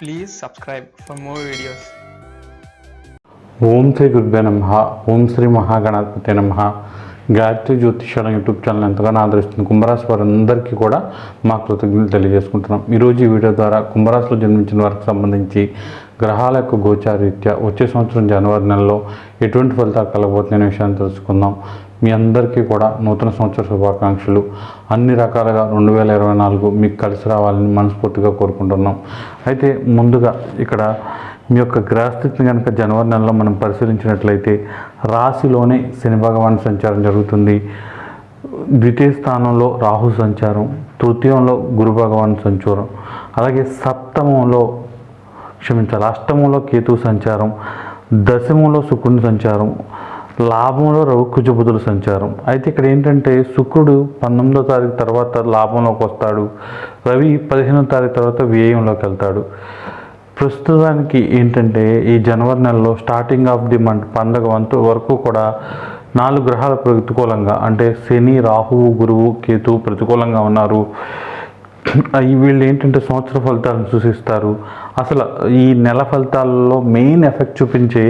Please subscribe for more videos ఓం శ్రీ గురుభ్య నమ. ఓం శ్రీ మహాగణపతి నమ. గాయత్రి జ్యోతిషాల యూట్యూబ్ ఛానల్ ఎంతగానో ఆదరిస్తుంది కుంభరాశి వారందరికీ కూడా మా కృతజ్ఞతలు తెలియజేసుకుంటున్నాం. ఈరోజు ఈ వీడియో ద్వారా కుంభరాశిలో జన్మించిన వారికి సంబంధించి గ్రహాల యొక్క గోచారీత్యా వచ్చే సంవత్సరం జనవరి నెలలో ఎటువంటి ఫలితాలు కలగబోతున్నాయనే విషయాన్ని తెలుసుకుందాం. మీ అందరికీ కూడా నూతన సంవత్సర శుభాకాంక్షలు. అన్ని రకాలుగా రెండు వేల ఇరవై నాలుగు మీకు కలిసి రావాలని మనస్ఫూర్తిగా కోరుకుంటున్నాం. అయితే ముందుగా ఇక్కడ మీ యొక్క గ్రహస్థితిని కనుక జనవరి నెలలో మనం పరిశీలించినట్లయితే రాశిలోనే శని భగవాన్ సంచారం జరుగుతుంది. ద్వితీయ స్థానంలో రాహు సంచారం తృతీయంలో గురు భగవాన్ సంచారం అలాగే సప్తమంలో క్షమించాలి అష్టమంలో కేతు సంచారం దశమంలో శుక్రుని సంచారం లాభంలో రవి కుజబుధుల సంచారం. అయితే ఇక్కడ ఏంటంటే శుక్రుడు పంతొమ్మిదో తారీఖు తర్వాత లాభంలోకి వస్తాడు. రవి పదిహేనో తారీఖు తర్వాత వ్యయంలోకి వెళ్తాడు. ప్రస్తుతానికి ఏంటంటే ఈ జనవరి నెలలో స్టార్టింగ్ ఆఫ్ ది మంత్ పండగ వంతు వరకు కూడా నాలుగు గ్రహాల ప్రతికూలంగా అంటే శని రాహువు గురువు కేతు ప్రతికూలంగా ఉన్నారు. వీళ్ళు ఏంటంటే సంవత్సర ఫలితాలను సూచిస్తారు. అసలు ఈ నెల ఫలితాలలో మెయిన్ ఎఫెక్ట్ చూపించే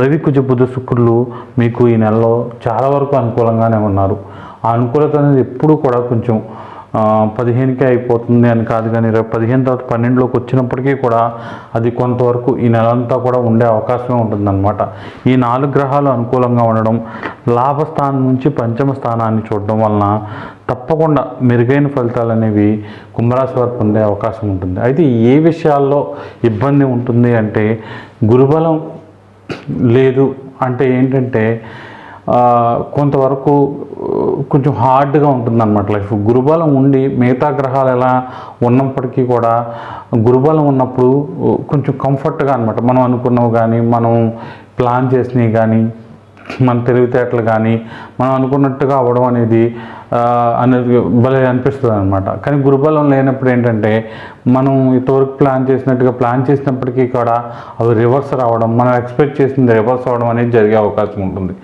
రవి కుజ బుధ శుక్రులు మీకు ఈ నెలలో చాలా వరకు అనుకూలంగానే ఉన్నారు. ఆ అనుకూలత అనేది ఎప్పుడూ కూడా కొంచెం పదిహేనుకే అయిపోతుంది అని కాదు కానీ రేపు పదిహేను తర్వాత పన్నెండులోకి వచ్చినప్పటికీ కూడా అది కొంతవరకు ఈ నెలంతా కూడా ఉండే అవకాశమే ఉంటుందన్నమాట. ఈ నాలుగు గ్రహాలు అనుకూలంగా ఉండడం లాభస్థానం నుంచి పంచమ స్థానాన్ని చూడడం వలన తప్పకుండా మెరుగైన ఫలితాలు అనేవి కుంభరాశి వారు పొందే అవకాశం ఉంటుంది. అయితే ఏ విషయాల్లో ఇబ్బంది ఉంటుంది అంటే గురుబలం లేదు అంటే ఏంటంటే కొంతవరకు కొంచెం హార్డ్గా ఉంటుంది అనమాట లైఫ్. గురుబలం ఉండి మిగతా గ్రహాలు ఎలా ఉన్నప్పటికీ కూడా గురుబలం ఉన్నప్పుడు కొంచెం కంఫర్ట్గా అనమాట మనం అనుకున్నవి కానీ మనం ప్లాన్ చేసినవి కానీ మన తెలివితేటలు కానీ మనం అనుకున్నట్టుగా అవ్వడం అనేది అనేది భలే అనిపిస్తుంది అనమాట కానీ గురుబలం లేనప్పుడు ఏంటంటే మనం ఇంతవరకు ప్లాన్ చేసినట్టుగా ప్లాన్ చేసినప్పటికీ కూడా అవి రివర్స్ రావడం మనం ఎక్స్పెక్ట్ చేసింది రివర్స్ అవ్వడం అనేది జరిగే అవకాశం ఉంటుంది.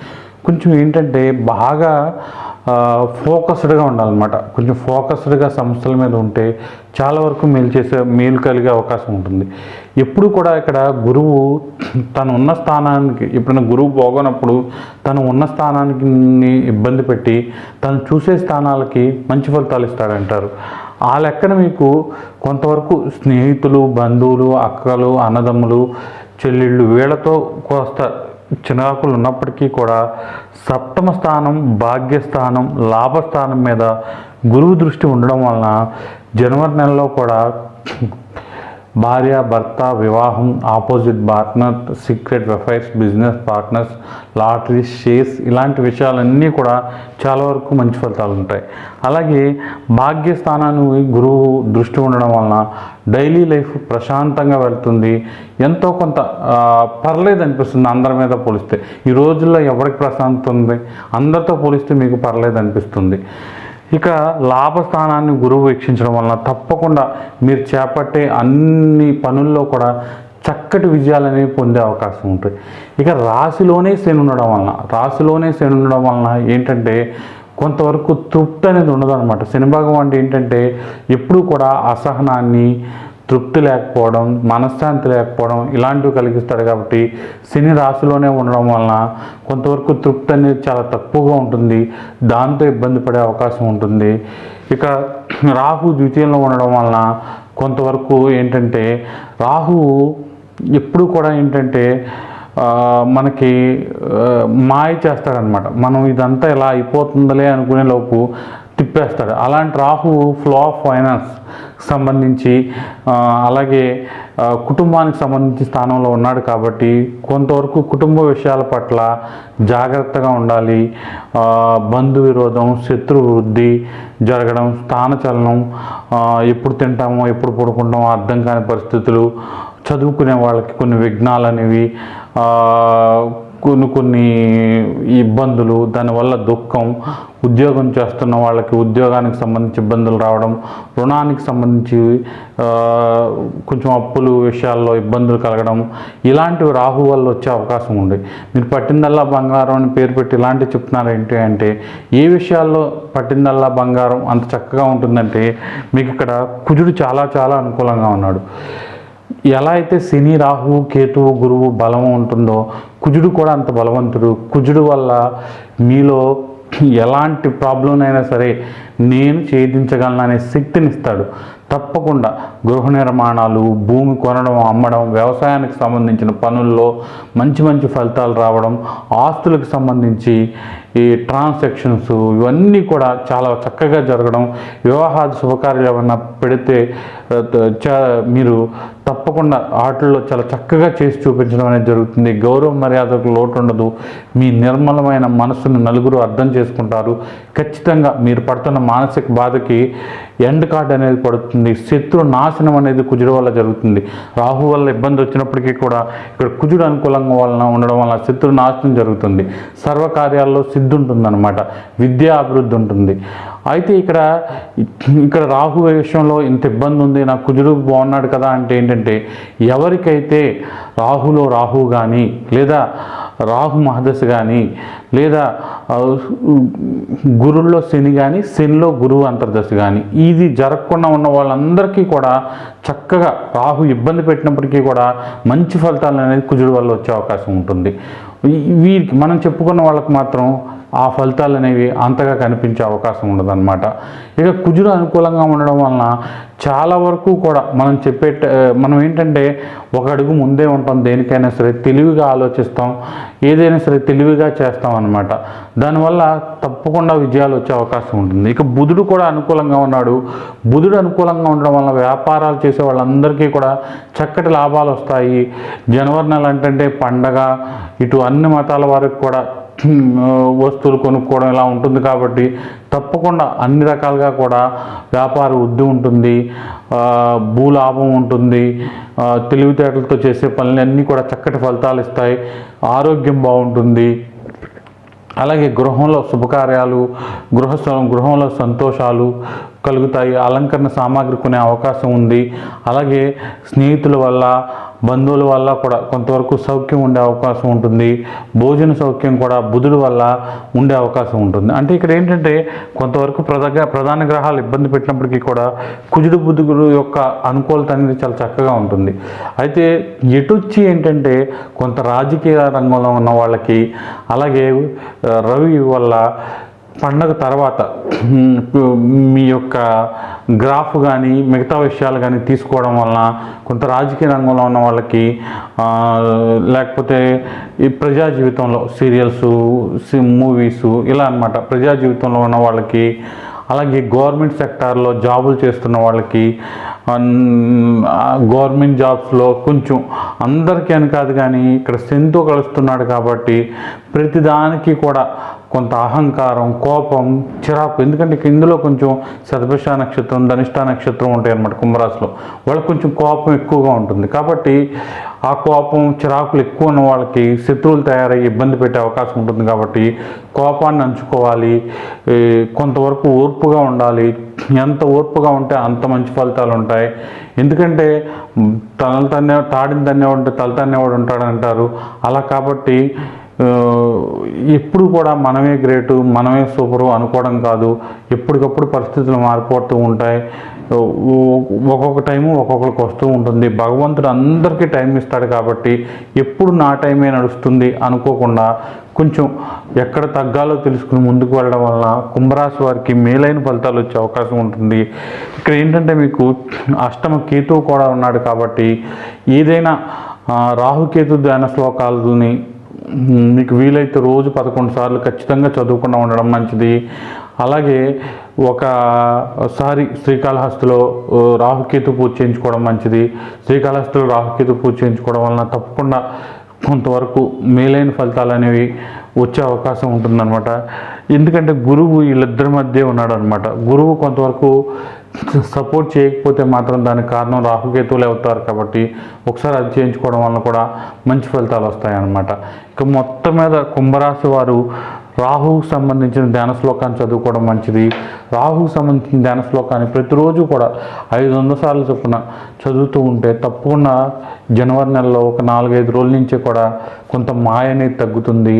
కొంచెం ఏంటంటే బాగా ఫోకస్డ్గా ఉండాలన్నమాట. కొంచెం ఫోకస్డ్గా సంస్థల మీద ఉంటే చాలా వరకు మేలు చేసే మేలు కలిగే అవకాశం ఉంటుంది. ఎప్పుడు కూడా ఇక్కడ గురువు తను ఉన్న స్థానానికి ఎప్పుడైనా గురువు పోగొనప్పుడు తను ఉన్న స్థానానికి ఇబ్బంది పెట్టి తను చూసే స్థానాలకి మంచి ఫలితాలు ఇస్తాడంటారు. ఆ లెక్కన మీకు కొంతవరకు స్నేహితులు బంధువులు అక్కలు అన్నదమ్ములు చెల్లెళ్ళు వీళ్ళతో కోస్త చిరాకులు ఉన్నప్పటికీ కూడా సప్తమ స్థానం భాగ్యస్థానం లాభస్థానం మీద గురువు దృష్టి ఉండడం వలన జనవరి నెలలో కూడా భార్య భర్త వివాహం opposite partner secret affairs business partners lottery shares ఇలాంటి విషయాలన్నీ కూడా చాలా వరకు మంచి ఫలితాలు ఉంటాయి. అలాగే భాగ్యస్థానాన్ని గురువు దృష్టి ఉండడం వలన డైలీ లైఫ్ ప్రశాంతంగా వెళ్తుంది. ఎంతో కొంత పర్లేదు అనిపిస్తుంది అందరి మీద పోలిస్తే. ఈ రోజుల్లో ఎవరికి ప్రశాంతత ఉంది? అందరితో పోలిస్తే మీకు పర్లేదు అనిపిస్తుంది. ఇక లాభస్థానాన్ని గురువు వీక్షించడం వలన తప్పకుండా మీరు చేపట్టే అన్ని పనుల్లో కూడా చక్కటి విజయాలని పొందే అవకాశం ఉంటుంది. ఇక రాశిలోనే శని ఉండడం వలన రాశిలోనే శని ఉండడం వలన ఏంటంటే కొంతవరకు తృప్తి అనేది ఉండదు అనమాట శని భాగం అంటే ఏంటంటే ఎప్పుడూ కూడా అసహనాన్ని తృప్తి లేకపోవడం మనశ్శాంతి లేకపోవడం ఇలాంటివి కలిగిస్తాడు కాబట్టి శని రాశిలోనే ఉండడం వలన కొంతవరకు తృప్తి అనేది చాలా తక్కువగా ఉంటుంది. దాంతో ఇబ్బంది పడే అవకాశం ఉంటుంది. ఇక రాహు ద్వితీయంలో ఉండడం వలన కొంతవరకు ఏంటంటే రాహువు ఎప్పుడు కూడా ఏంటంటే మనకి మాయ చేస్తాడనమాట మనం ఇదంతా ఇలా అయిపోతుందిలే అనుకునే లోపు తిప్పేస్తాడు. అలాంటి రాహు ఫ్లో ఆఫ్ ఫైనాన్స్ సంబంధించి అలాగే కుటుంబానికి సంబంధించి స్థానంలో ఉన్నాడు కాబట్టి కొంతవరకు కుటుంబ విషయాల పట్ల జాగ్రత్తగా ఉండాలి. బంధు విరోధం శత్రు వృద్ధి జరగడం స్థానచలనం ఎప్పుడు తింటామో ఎప్పుడు పడుకుంటామో అర్థం కాని పరిస్థితులు చదువుకునే వాళ్ళకి కొన్ని విఘ్నాలు అనేవి కొన్ని కొన్ని ఇబ్బందులు దానివల్ల దుఃఖం ఉద్యోగం చేస్తున్న వాళ్ళకి ఉద్యోగానికి సంబంధించి ఇబ్బందులు రావడం రుణానికి సంబంధించి కొంచెం అప్పులు విషయాల్లో ఇబ్బందులు కలగడం ఇలాంటివి రాహు వల్ల వచ్చే అవకాశం ఉంది. మీరు పట్టిందల్లా బంగారం అని పేరు పెట్టి ఇలాంటివి చెప్తున్నారు ఏంటి అంటే ఏ విషయాల్లో పట్టిందల్లా బంగారం అంత చక్కగా ఉంటుందంటే మీకు ఇక్కడ కుజుడు చాలా చాలా అనుకూలంగా ఉన్నాడు. ఎలా అయితే శని రాహువు కేతువు గురువు బలం ఉంటుందో కుజుడు కూడా అంత బలవంతుడు. కుజుడు వల్ల మీలో ఎలాంటి ప్రాబ్లం అయినా సరే నేను ఛేదించగలను అనే శక్తిని ఇస్తాడు. తప్పకుండా గృహ నిర్మాణాలు భూమి కొనడం అమ్మడం వ్యవసాయానికి సంబంధించిన పనుల్లో మంచి మంచి ఫలితాలు రావడం ఆస్తులకు సంబంధించి ఈ ట్రాన్సాక్షన్స్ ఇవన్నీ కూడా చాలా చక్కగా జరగడం వివాహాది శుభకార్యాలు ఏమన్నా పెడితే మీరు తప్పకుండా ఆటల్లో చాలా చక్కగా చేసి చూపించడం అనేది జరుగుతుంది. గౌరవ మర్యాదకు లోటు ఉండదు మీ నిర్మలమైన మనసును నలుగురు అర్థం చేసుకుంటారు. ఖచ్చితంగా మీరు పడుతున్న మానసిక బాధకి ఎండ్ కార్డ్ అనేది పడుతుంది. శత్రు నాశనం అనేది కుజుడు వల్ల జరుగుతుంది. రాహు వల్ల ఇబ్బంది వచ్చినప్పటికీ కూడా ఇక్కడ కుజుడు అనుకూలంగా వలన ఉండడం వల్ల శత్రు నాశనం జరుగుతుంది. సర్వకార్యాల్లో సిద్ధి ఉంటుందన్నమాట విద్యా అభివృద్ధి ఉంటుంది అయితే ఇక్కడ ఇక్కడ రాహు విషయంలో ఇంత ఇబ్బంది ఉంది నాకు కుజుడు బాగున్నాడు కదా అంటే ఏంటంటే ఎవరికైతే రాహులో రాహు కానీ లేదా రాహు మహదశ కానీ లేదా గురుల్లో శని కానీ శనిలో గురువు అంతర్దశ కానీ ఇది జరగకుండా ఉన్న వాళ్ళందరికీ కూడా చక్కగా రాహు ఇబ్బంది పెట్టినప్పటికీ కూడా మంచి ఫలితాలు అనేది కుజుడు వల్ల వచ్చే అవకాశం ఉంటుంది. వీరికి మనం చెప్పుకున్న వాళ్ళకి మాత్రం ఆ ఫలితాలు అనేవి అంతగా కనిపించే అవకాశం ఉండదన్నమాట. ఇక కుజుడు అనుకూలంగా ఉండడం వలన చాలా వరకు కూడా మనం చెప్పే మనం ఏంటంటే ఒక అడుగు ముందే ఉంటాం దేనికైనా సరే తెలివిగా ఆలోచిస్తాం ఏదైనా సరే తెలివిగా చేస్తాం అనమాట దానివల్ల తప్పకుండా విజయాలు వచ్చే అవకాశం ఉంటుంది. ఇక బుధుడు కూడా అనుకూలంగా ఉన్నాడు. బుధుడు అనుకూలంగా ఉండడం వల్ల వ్యాపారాలు చేసే వాళ్ళందరికీ కూడా చక్కటి లాభాలు వస్తాయి. జనవరి నెల అంటే పండగ ఇటు అన్ని మతాల వారికి కూడా వస్తువులు కొనుక్కోవడం ఇలా ఉంటుంది కాబట్టి తప్పకుండా అన్ని రకాలుగా కూడా వ్యాపార వృద్ధి ఉంటుంది. భూలాభం ఉంటుంది. తెలివితేటలతో చేసే పనులన్నీ కూడా చక్కటి ఫలితాలు ఇస్తాయి. ఆరోగ్యం బాగుంటుంది. అలాగే గృహంలో శుభకార్యాలు గృహస్థలం గృహంలో సంతోషాలు కలుగుతాయి. అలంకరణ సామాగ్రి కొనే అవకాశం ఉంది. అలాగే స్నేహితుల వల్ల బంధువుల వల్ల కూడా కొంతవరకు సౌఖ్యం ఉండే అవకాశం ఉంటుంది. భోజన సౌఖ్యం కూడా బుధుడు వల్ల ఉండే అవకాశం ఉంటుంది. అంటే ఇక్కడ ఏంటంటే కొంతవరకు ప్రధాన ప్రధాన గ్రహాలు ఇబ్బంది పెట్టినప్పటికీ కూడా కుజుడు బుధుడు యొక్క అనుకూలత అనేది చాలా చక్కగా ఉంటుంది. అయితే ఎటొచ్చి ఏంటంటే కొంత రాజకీయ రంగంలో ఉన్న వాళ్ళకి అలాగే రవి వల్ల పండగ తర్వాత మీ యొక్క గ్రాఫ్ కానీ మిగతా విషయాలు కానీ తీసుకోవడం వలన కొంత రాజకీయ రంగంలో ఉన్న వాళ్ళకి లేకపోతే ఈ ప్రజా జీవితంలో సీరియల్స్ మూవీస్ ఇలా అన్నమాట ప్రజా జీవితంలో ఉన్న వాళ్ళకి అలాగే గవర్నమెంట్ సెక్టార్లో జాబులు చేస్తున్న వాళ్ళకి గవర్నమెంట్ జాబ్స్లో కొంచెం అందరికీ అని కాదు కానీ ఇక్కడ సెంతో కలుస్తున్నాడు కాబట్టి ప్రతిదానికి కూడా కొంత అహంకారం కోపం చిరాకు. ఎందుకంటే ఇందులో కొంచెం శతభిష నక్షత్రం ధనిష్ట నక్షత్రం ఉంటాయి అన్నమాట కుంభరాశిలో. వాళ్ళకి కొంచెం కోపం ఎక్కువగా ఉంటుంది. కాబట్టి ఆ కోపం చిరాకులు ఎక్కువ ఉన్న వాళ్ళకి శత్రువులు తయారై ఇబ్బంది పెట్టే అవకాశం ఉంటుంది కాబట్టి కోపాన్ని అంచుకోవాలి. కొంతవరకు ఓర్పుగా ఉండాలి. ఎంత ఓర్పుగా ఉంటే అంత మంచి ఫలితాలు ఉంటాయి. ఎందుకంటే తనలు తన్నే తాడిని తన్నేవాడు ఉంటే తల తన్నేవాడు ఉంటాడంటారు. అలా కాబట్టి ఎప్పుడు కూడా మనమే గ్రేటు మనమే సూపరు అనుకోవడం కాదు. ఎప్పటికప్పుడు పరిస్థితులు మారిపోతూ ఉంటాయి. ఒక్కొక్క టైము ఒక్కొక్కరికి వస్తూ ఉంటుంది. భగవంతుడు అందరికీ టైం ఇస్తాడు కాబట్టి ఎప్పుడు నా టైమే నడుస్తుంది అనుకోకుండా కొంచెం ఎక్కడ తగ్గాలో తెలుసుకుని ముందుకు వెళ్ళడం వలన కుంభరాశి వారికి మేలైన ఫలితాలు వచ్చే అవకాశం ఉంటుంది. ఇక్కడ ఏంటంటే మీకు అష్టమ కేతువు కూడా ఉన్నాడు కాబట్టి ఏదైనా రాహుకేతు ధ్యాన శ్లోకాలని మీకు వీలైతే రోజు పదకొండు సార్లు ఖచ్చితంగా చదువుకుండా ఉండడం మంచిది. అలాగే ఒకసారి శ్రీకాళహస్తిలో రాహుకేతు పూజ చేయించుకోవడం మంచిది. శ్రీకాళహస్తిలో రాహుకేతు పూజ చేయించుకోవడం వలన తప్పకుండా కొంతవరకు మేలైన ఫలితాలు అనేవి వచ్చే అవకాశం ఉంటుందన్నమాట. ఎందుకంటే గురువు వీళ్ళిద్దరి మధ్య ఉన్నాడు అనమాట గురువు కొంతవరకు సపోర్ట్ చేయకపోతే మాత్రం దానికి కారణం రాహుకేతువులు అవుతారు కాబట్టి ఒకసారి అది చేయించుకోవడం వల్ల కూడా మంచి ఫలితాలు వస్తాయన్నమాట. ఇక మొత్తం మీద కుంభరాశి వారు రాహుకు సంబంధించిన ధ్యాన శ్లోకాన్ని చదువుకోవడం మంచిది. రాహుకు సంబంధించిన ధ్యాన శ్లోకాన్ని ప్రతిరోజు కూడా ఐదు వందల సార్లు చొప్పున చదువుతూ ఉంటే తప్పకుండా జనవరి నెలలో ఒక నాలుగైదు రోజుల నుంచి కూడా కొంత మాయ అనేది తగ్గుతుంది.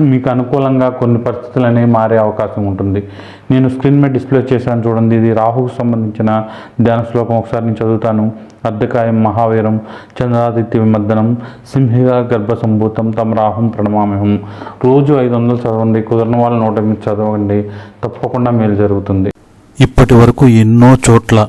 మీకు అనుకూలంగా కొన్ని పరిస్థితులు అనేవి మారే అవకాశం ఉంటుంది. నేను స్క్రీన్ మీద డిస్ప్లే చేశాను చూడండి. ఇది రాహుకు సంబంధించిన ధ్యాన శ్లోకం. ఒకసారి నేను చదువుతాను. అర్ధకాయం మహావీరం చంద్రాదిత్య విమర్దనం సింహిగా గర్భ సంభూతం తమ రాహుం ప్రణమామహం రోజు ఐదు వందలు చదవండి. కుదరని వాళ్ళు నూట ఎనిమిది చదవండి. తప్పకుండా మేలు జరుగుతుంది. ఇప్పటి వరకు ఎన్నో చోట్ల